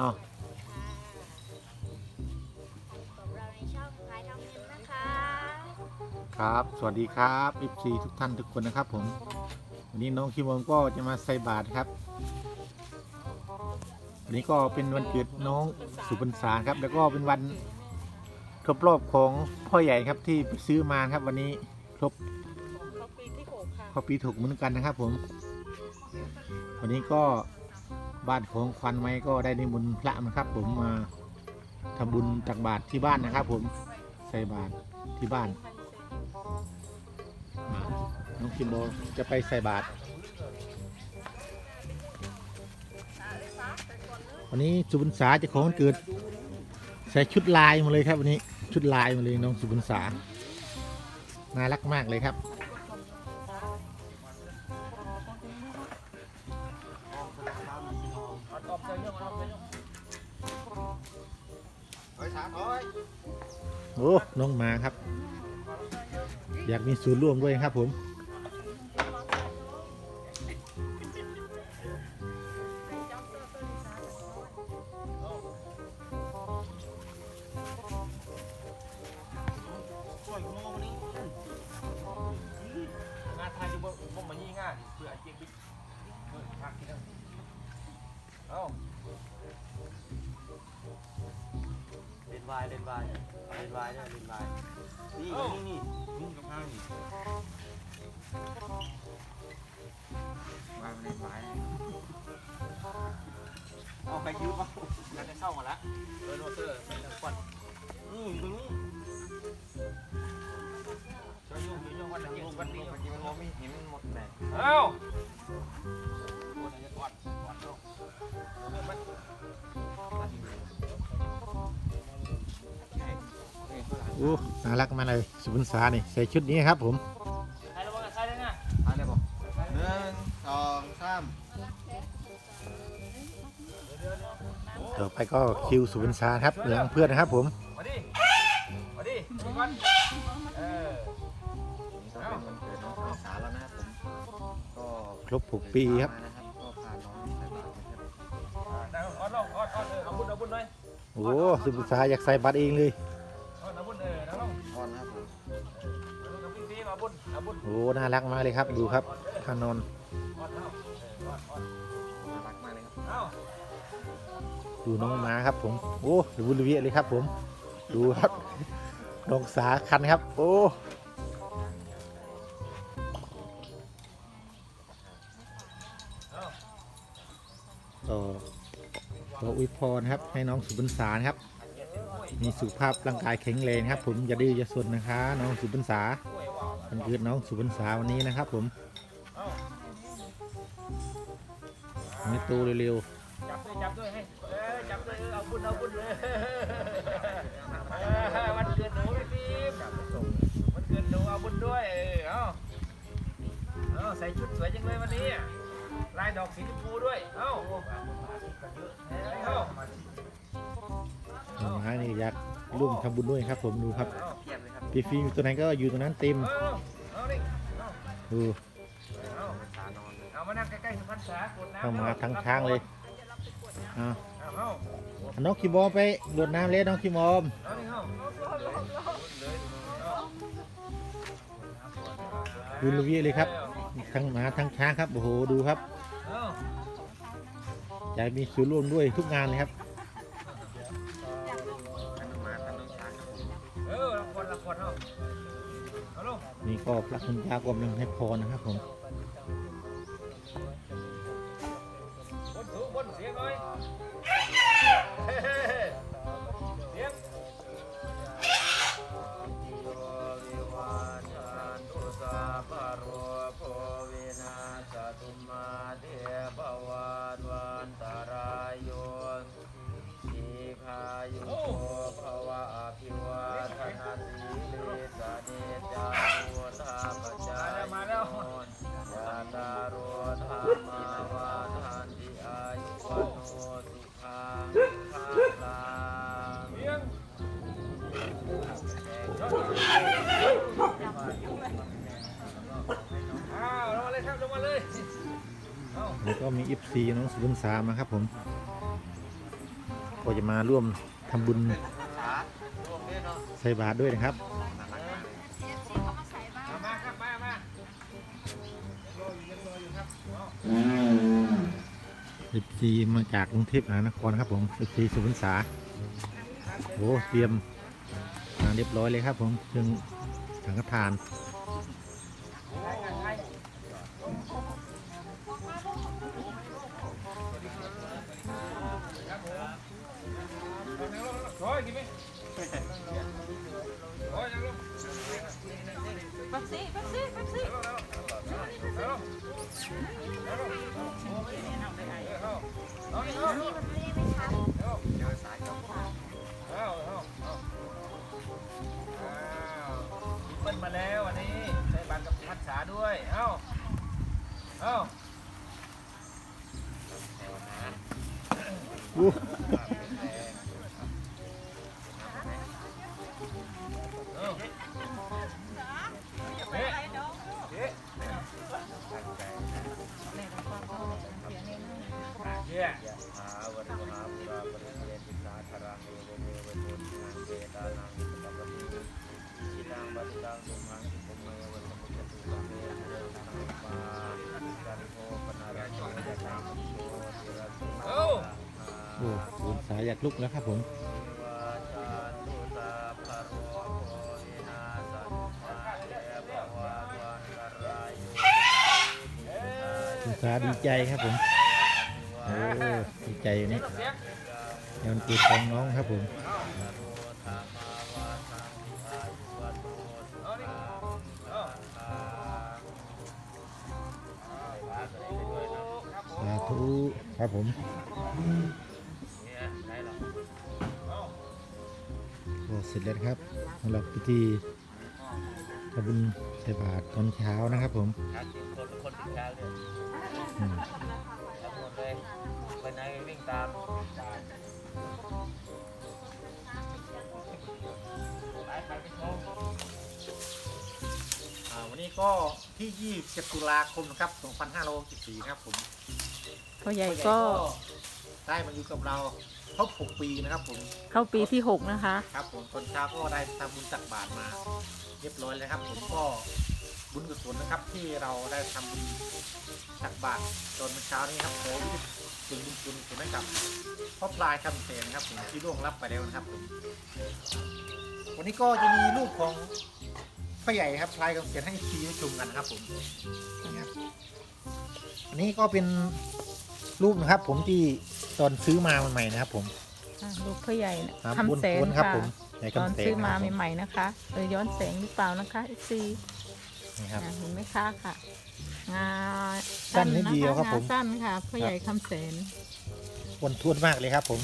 อ้าวกับเราในช่องพายทำเงินนะคะ ครับ สวัสดีครับอีซีทุกท่านทุกคนนะครับ ผม วันนี้น้องคิมอนก็จะมาใส่บาตรครับ วันนี้ก็เป็นวันเกิดน้องสุพรรษาครับ แล้วก็เป็นวันครบรอบของพ่อใหญ่ครับที่ไปซื้อมาครับ วันนี้ครบเขาปีที่หกค่ะเข้าปีถูกเหมือนกันนะครับ ผม วันนี้ก็ บ้านของควันไม้ก็ได้นิมนต์พระนะครับ ผมมาทำบุญตักบาตรที่บ้านนะครับ ผมใส่บาตรที่บ้านอ่าน้องคิมโบจะไปใส่บาตรวันนี้สุพรรษาจะของวันเกิด ใส่ชุดลายมาเลยครับวันนี้ชุดลายมาเลยน้องสุพรรษาน่ารักมากเลยครับ โอ้น้องหมาครับ อยากมีส่วนร่วมด้วยครับผม ช่วยงูมันนี่งานไทยจะบ่บ่มายี่ง่ายเพื่อไอ้เจ๊บิ๊กเฮ้ยพักที่นั่นเอ้า เล่นวายเล่นวายเล่นวายเนี่ยเล่นวายนี่นี่นี่นี่กับข้างนี่วายมันเล่นวายเอาไปคิวเอาอยากจะเข้ามาละเออโนเตอร์เป็นนักปั่นนี่อยู่ตรงนี้ โอ้น่ารักมากเลยสุพรรษานี่ใส่ชุดนี้ครับผมใครระวังกับใครเลยนะอะไรบอกหนึ่งสองสามต่อไปก็คิวสุพรรษาครับเหลืองเพื่อนนะครับผมมาดิมาดิดูก่อนเออนี่ก็เป็นวันเกิดน้องสาวแล้วนะครับผมก็ครบหกปีครับนะครับก็พาน้องไปบ้านนะครับได้ออดลงออดออดเออเอาบุญเอาบุญหน่อยโอ้สุพรรษาอยากใส่บัตรเองเลย โอ้น่ารักมากเลยครับ ดูครับท่านนอนดูน้องหมาครับผม โอ้ดูบุญเวียเลยครับผม ดูครับน้องสาคันครับ โอ้ก็ขออวยพรครับ ให้น้องสุพรรษานครับ มีสุขภาพร่างกายแข็งแรงครับ ผมอย่าดื้ออย่าสนนะคะน้องสุพรรษาวันเกิดน้องสุพรรษาวันนี้นะครับ ผมไม่โตเร็วๆจับด้วยจับด้วยให้เออจับด้วยเอาบุญเอาบุญเลยวันเกิดหนูพี่พี่วันเกิดหนูเอาบุญด้วยเออเอาเอาใส่ชุดสวยจังเลยวันนี้ลายดอกสีชมพูด้วยเอ้า ร่วมทำบุญด้วยครับ ผมดูครับเอาเทียบเลยครับพี่ฟิล์มอยู่ตัวไหนก็อยู่ตรงนั้นเต็มเออาดิดูเอานอนเอามานั่งใกล้ๆพรรณษากดน้ำเข้ามาทั้งช้างเลยอ่าน้องคิมอมไปโดดน้ำเลยน้องคิมอมดิเอาดูระเยเลยครับทั้งหมาทั้งช้างครับโอ้โหดูครับเอาอยากมีส่วนร่วมด้วยทุกงานเลยครับ นี่ก็พระคุณเจ้ากำลังให้พรนะครับผมบนสูงบนเสียงหน่อยเฮ้เสียงวิวาจันตุสาปโรโควินาสตุมาเทปวันวันตารายโยสีพายุโกภวะอภิวาทนาสีเลสเนจ แล้วก็มีอิฟซีน้องสุพรรษามาครับผมเก็จะมาร่วมทำบุญรวมด้วยเนาะใส่บาตรด้วยนะครับมาครับมามาสิบซีมาจากกรุงเทพมหานครครับผมสิบซีสุพรรณษาโอ้เตรียมมาเรียบร้อยเลยครับผมซึ่งสังฆทาน ป๊บซี่แป๊บซี่แป๊บซี่เอาอีกวันนี้มันไม่ได้ไปทำเอาเอาเอาเอาเปิ้ลมาแล้ววันนี้ใช้บัตรกับพันษาด้วย เอ้า เอ้าอู้เอ้ ยะถาวริวหาปุราปริเวณติสาคารังเอเวเมวะตุนนังเวตานังสัพพะติชิตังบัติตังตุมังสุภเมวะสมุจตุสัมเมวสังปากันโทปนาราโชยะตังโชติระสุเอ้าโอ้สุพรรณษาอยากลุกแล้วครับผมสาดีใจครับผม โอ้ดีใจอยู่นี่เสียงเดี๋ยวมันเกิดของน้องครับผมเอาดิเอาสาธุครับผมก็เสร็จแล้วนะครับสำหรับพิธีทำบุญใส่บาตรตอนเช้านะครับผมคนคนติดช้างเนี่ยอืมทั้งหมด เลยไปไหนวิ่งตามไปไปไปชมอ่าวันนี้ก็ที่27ตุลาคมนะครับ2564ครับผมพ่อใหญ่ก็ได้มาอยู่กับเราครบ6ปีนะครับผมเข้าปีที่หกนะคะ ครับผมตอนเช้าก็ได้ทำบุญตักบาตรมา เรียบร้อยแล้วครับผมก็ บุญกุศลนะครับ ที่เราได้ทำบุญตักบาตรตอนเช้านี้ครับขออุทิศส่วนบุญกุศลให้กับพ่อปลายคำเสนนะครับผมที่ล่วงลับไปแล้วนะครับผมวันนี้ก็จะมีรูปของพ่อใหญ่ครับพลายคำเสนให้ชีได้ชมกันนะครับผมนี่ครับอันนี้ก็เป็นรูปนะครับ ผมที่ตอนซื้อมาใหม่ๆนะครับ ผมอะลูกพ่อใหญ่นะครับคำแสนบนๆครับค่ะผมในตอนคำแสนซื้อมานะครับผมใหม่ๆนะคะเออย้อนแสงหรือเปล่านะคะเอซี นี่ครับ เห็นไหมคะค่ะงาสั้นนิดเดียวครับงาผมสั้นค่ะพ่อใหญ่คำแสนวนทวนมากเลยครับ ผม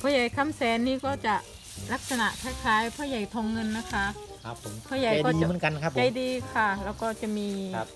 พ่อใหญ่คำแสนนี่ก็จะลักษณะคล้ายๆพ่อใหญ่ทองเงินนะคะ ครับผมพ่อใหญ่ใจก็ดีจะ เหมือนกันครับผใจม ดีค่ะ แล้วก็จะมีครับ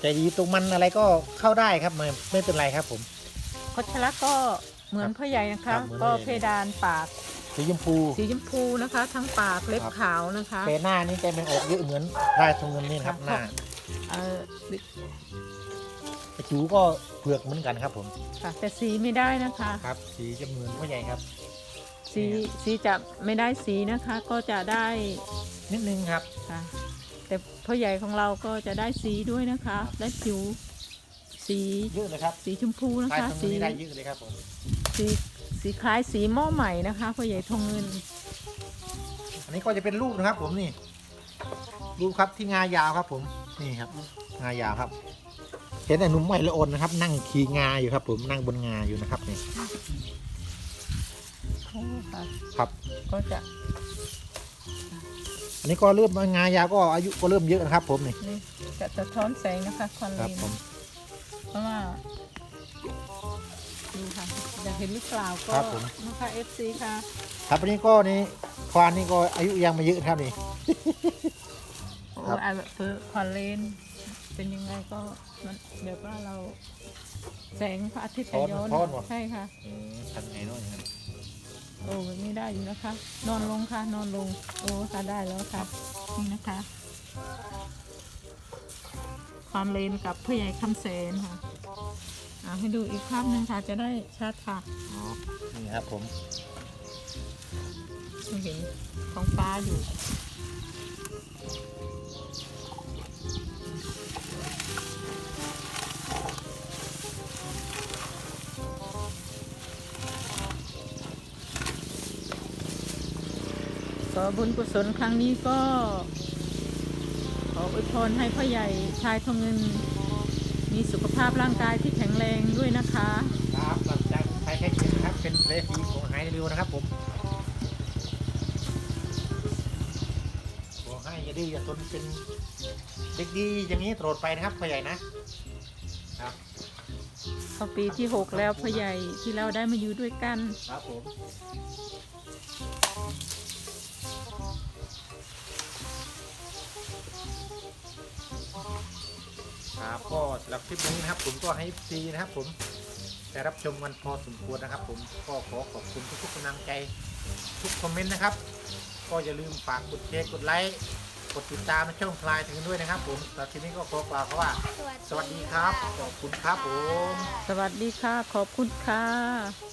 ใจดีตรงมันอะไรก็เข้าได้ครับไม่ไม่เป็นไรครับผมพัชระก็เหมือนพ่อใหญ่นะครัคะ บเหมือนก็พ่อใหญ่ เพดานปาก สีชมพู สีชมพูนะคะ ทั้งปากเล็บครับ ขาวนะคะเปหน้านี่ใจมันออกเยอะเหมือนได้ตรงเงินนี่นะครับครับหน้าเออไอจูก็เผือกเหมือนกันครับผมค่ะแต่สีไม่ได้นะคะ ครับ สีจะเหมือนพ่อใหญ่ครับ สีสีจะไม่ได้สีนะคะ ก็จะได้นิดนึงครับ ค่ะ แต่พ่อใหญ่ของเราก็จะได้สีด้วยนะคะ ได้ผิว สีเยอะเลยครับสีชมพูนะได้คะตรงสีนี้ได้เยอะเลยครับผม สี สีคล้ายสีหม้อใหม่นะคะพ่อใหญ่ทองเงิน อันนี้ก็จะเป็นรูปนะครับ ผมนี่ รูปครับที่งายาวครับ ผมนี่ครับ งายาวครับ เห็นไอ้หนุ่มวัยละอ่อนนะครับ นั่งขี่งาอยู่ครับ ผมนั่งบนงาอยู่นะครับนี่โอ้ค่ะครับ ก็จะ อันนี้ก็เริ่มงายาวก็อายุก็เริ่มเยอะนะครับ ผมนี่นี่จะสะท้อนแสงนะคะคอนคเลรับนผมเพราะว่าดูค่ะอยากเห็นหรือเปล่าก็ครับผม นะคะ FC ค่ะครับอันนี้ก็นี่ควานนี่ก็อายุยังไม่เยอะนะครับนี่ โอ้ครับอ่าแบบเพื่อคอนเลนเป็นยังไงก็มันเดี๋ยวว่าเราแสงพระอาทิตย์จะย้อนทอนหมดใช่ค่ะอืมทำไงเนาะอย่างนั้นโอ้ไม่ได้อยู่นะคะ นอนลงค่ะ นอนลง โอ้ค่ะได้แล้วค่ะ นี่นะคะ ความเลนกับพ่อใหญ่คำแสนค่ะ อ่าให้ดูอีกภาพหนึ่งค่ะจะได้ชัดค่ะอ๋อนี่ครับผมพิ่งเห็นท้องฟ้าอยู่ก็บุญกุศลครั้งนี้ก็ ขออวยพรให้พ่อใหญ่ชายทองเงิน มีสุขภาพร่างกายที่แข็งแรงด้วยนะคะ ครับหลังจากใช้แค่เข็มนะครับเป็นเพลสีของหายเร็วนะครับผมขอให้อย่าดื้ออย่าทนเป็นเด็กดีอย่างนี้ตลอดไปนะครับพ่อใหญ่นะครับเข้าปีที่6แล้วพ่อใหญ่ที่เราได้มาอยู่ด้วยกัน ครับผม ครับก็สำหรับคลิปนี้นะครับ ผมก็ให้ซีนะครับ ผมได้รับชมกันพอสมควรนะครับ ผมก็ขอขอบคุณทุกๆกำลังใจทุกคอมเมนต์นะครับ ก็อย่าลืมฝากกดแชร์กดไลค์กดติดตามในช่องพลายถึงด้วยนะครับ ผมสำหรับทีนี้ก็ขอกล่าวคำว่า สวัสดีครับ ขอบคุณครับผม สวัสดีค่ะ ขอบคุณค่ะ